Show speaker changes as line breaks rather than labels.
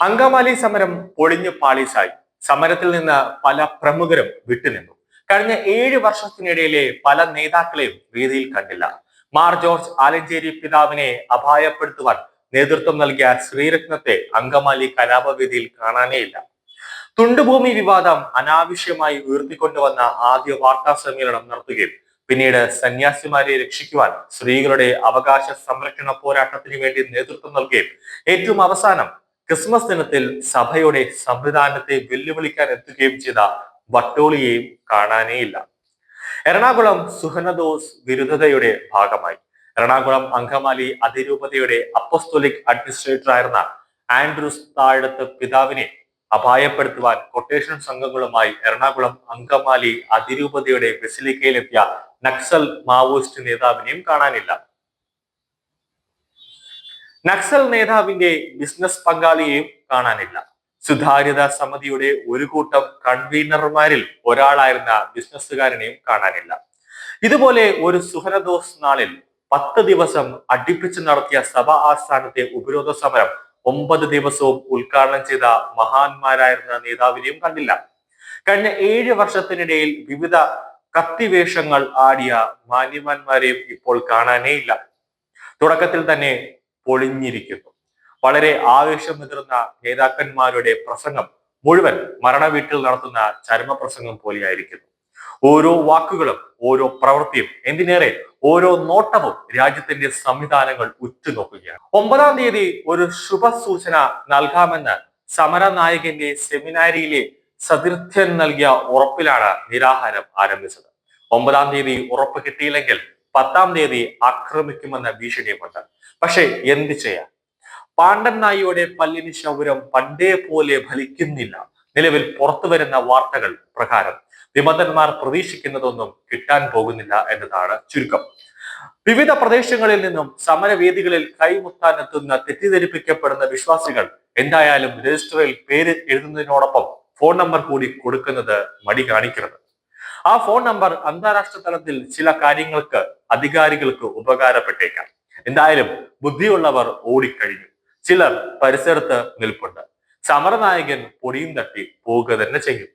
അങ്കമാലി സമരം പൊളിഞ്ഞു പാളീസായി. സമരത്തിൽ നിന്ന് പല പ്രമുഖരും വിട്ടുനിന്നു. കഴിഞ്ഞ ഏഴ് വർഷത്തിനിടയിലെ പല നേതാക്കളെയും വേദിയിൽ കണ്ടില്ല. മാർ ജോർജ് ആലഞ്ചേരി പിതാവിനെ അപായപ്പെടുത്തുവാൻ നേതൃത്വം നൽകിയ ശ്രീരത്നത്തെ അങ്കമാലി കലാപവേദിയിൽ കാണാനേയില്ല. തുണ്ടുഭൂമി വിവാദം അനാവശ്യമായി ഉയർത്തിക്കൊണ്ടുവന്ന ആദ്യ വാർത്താ സമ്മേളനം നടത്തുകയും പിന്നീട് സന്യാസിമാരെ രക്ഷിക്കുവാൻ സ്ത്രീകളുടെ അവകാശ സംരക്ഷണ പോരാട്ടത്തിന് വേണ്ടി നേതൃത്വം നൽകുകയും ഏറ്റവും അവസാനം ക്രിസ്മസ് ദിനത്തിൽ സഭയുടെ സംവിധാനത്തെ വെല്ലുവിളിക്കാൻ എത്തുകയും ചെയ്ത വട്ടോളിയെയും കാണാനേയില്ല. എറണാകുളം സുഹനദോസ് വിരുദ്ധതയുടെ ഭാഗമായി. എറണാകുളം അങ്കമാലി അതിരൂപതയുടെ അപ്പസ്തോലിക് അഡ്മിനിസ്ട്രേറ്റർ ആയിരുന്ന ആൻഡ്രൂസ് താഴത്ത് പിതാവിനെ അപായപ്പെടുത്തുവാൻ കൊട്ടേഷൻ സംഘങ്ങളുമായി എറണാകുളം അങ്കമാലി അതിരൂപതയുടെ ബസിലിക്കയിലെത്തിയ നക്സൽ മാവോയിസ്റ്റ് നേതാവിനെയും കാണാനില്ല. നക്സൽ നേതാവിന്റെ ബിസിനസ് പങ്കാളിയെയും കാണാനില്ല. സുതാര്യത സമിതിയുടെ ഒരു കൂട്ടം കൺവീനർമാരിൽ ഒരാളായിരുന്ന ബിസിനസ്സുകാരനെയും കാണാനില്ല. ഇതുപോലെ ഒരു സുഹരദോസ് നാളിൽ പത്ത് ദിവസം അടുപ്പിച്ച് നടത്തിയ സഭ ആസ്ഥാനത്തെ ഉപരോധ സമരം ഒമ്പത് ദിവസവും ഉദ്ഘാടനം ചെയ്ത മഹാന്മാരായിരുന്ന നേതാവിനെയും കണ്ടില്ല. കഴിഞ്ഞ ഏഴ് വർഷത്തിനിടയിൽ വിവിധ കത്തിവേഷങ്ങൾ ആടിയ മാന്യമാന്മാരെയും ഇപ്പോൾ കാണാനേയില്ല. തുടക്കത്തിൽ തന്നെ പൊളിഞ്ഞിരിക്കുന്നു. വളരെ ആവേശം മുതിർന്ന നേതാക്കന്മാരുടെ പ്രസംഗം മുഴുവൻ മരണവീട്ടിൽ നടത്തുന്ന ചരമ പ്രസംഗം പോലെയായിരിക്കുന്നു. ഓരോ വാക്കുകളും ഓരോ പ്രവൃത്തിയും എന്തിനേറെ ഓരോ നോട്ടവും രാജ്യത്തിന്റെ സംവിധാനങ്ങൾ ഉറ്റുനോക്കുകയാണ്. ഒമ്പതാം തീയതി ഒരു ശുഭസൂചന നൽകാമെന്ന് സമരനായകന്റെ സെമിനാരിയിലെ സതീർത്ഥ്യൻ നൽകിയ ഉറപ്പിലാണ് നിരാഹാരം ആരംഭിച്ചത്. ഒമ്പതാം തീയതി ഉറപ്പ് കിട്ടിയില്ലെങ്കിൽ പത്താം തീയതി ആക്രമിക്കുമെന്ന ഭീഷണിയുമുണ്ട്. പക്ഷേ എന്ത് ചെയ്യാം? പാണ്ഡൻ നായിയുടെ പല്ലിന് ശൗരം പണ്ടേ പോലെ ഫലിക്കുന്നില്ല. നിലവിൽ പുറത്തു വരുന്ന വാർത്തകൾ പ്രകാരം വിമതന്മാർ പ്രതീക്ഷിക്കുന്നതൊന്നും കിട്ടാൻ പോകുന്നില്ല എന്നതാണ് ചുരുക്കം. വിവിധ പ്രദേശങ്ങളിൽ നിന്നും സമരവേദികളിൽ കൈമുത്താൻ എത്തുന്ന തെറ്റിദ്ധരിപ്പിക്കപ്പെടുന്ന വിശ്വാസികൾ എന്തായാലും രജിസ്റ്ററിൽ പേര് എഴുതുന്നതിനോടൊപ്പം ഫോൺ നമ്പർ കൂടി കൊടുക്കുന്നത് മടി കാണിക്കരുത്. ആ ഫോൺ നമ്പർ അന്താരാഷ്ട്ര തലത്തിൽ ചില കാര്യങ്ങൾക്ക് അധികാരികൾക്ക് ഉപകാരപ്പെട്ടേക്കാം. എന്തായാലും ബുദ്ധിയുള്ളവർ ഓടിക്കഴിഞ്ഞു. ചിലർ പരിസരത്ത് നിൽപ്പുണ്ട്. സമരനായകൻ പൊടിയും തട്ടി പോവുക തന്നെ ചെയ്യും.